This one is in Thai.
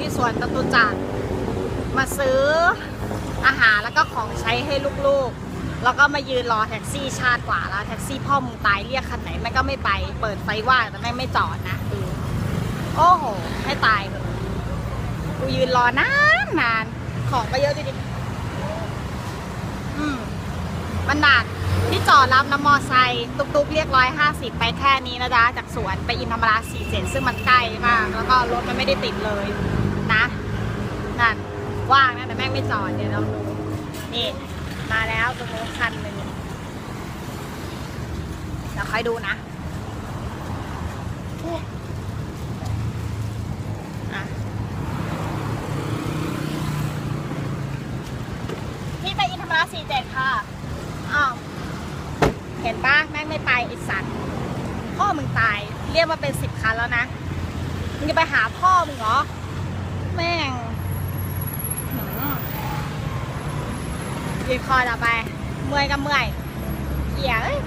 ที่สวนจตุจักรมาซื้ออาหารแล้วก็ของใช้ให้ลูกๆ แล้วก็มายืนรอแท็กซี่ชาติกว่าแล้วแท็กซี่พ่อมึงตายเรียกคันไหนแม่ก็ไม่ไปเปิดไฟว่างแต่แม่ไม่จอดนะโอ้โหให้ตายเถอะกูยืนรอนานนานของก็เยอะจริงๆอืมมันหนักที่จอดรับน้ำมอไซค์ตุกๆเรียกร้อยห้าสิบไปแค่นี้นะจ๊ะจากสวนไปอินธรรมราสี่เจ็ดซึ่งมันใกล้มาก แล้วก็รถมันไม่ได้ติดเลย นะนั่นว่างนะแต่แม่งไม่จอดเดี๋ยวเราดูนี่ มาแล้วตรงนู้นคันหนึ่งเดี๋ยวค่อยดูนะพี่ไปอินธรรมาสี่เจ็ดค่ะอ้าวเห็นปะแม่งไม่ไปไอสัตว์พ่อมึงตาย เรียกมาเป็นสิบคันแล้วนะ มึงจะไปหาพ่อมึงเหรอ แม่งหืม ยืนคอต่อไป เมื่อยก็เมื่อยเขี่ยเอ้ย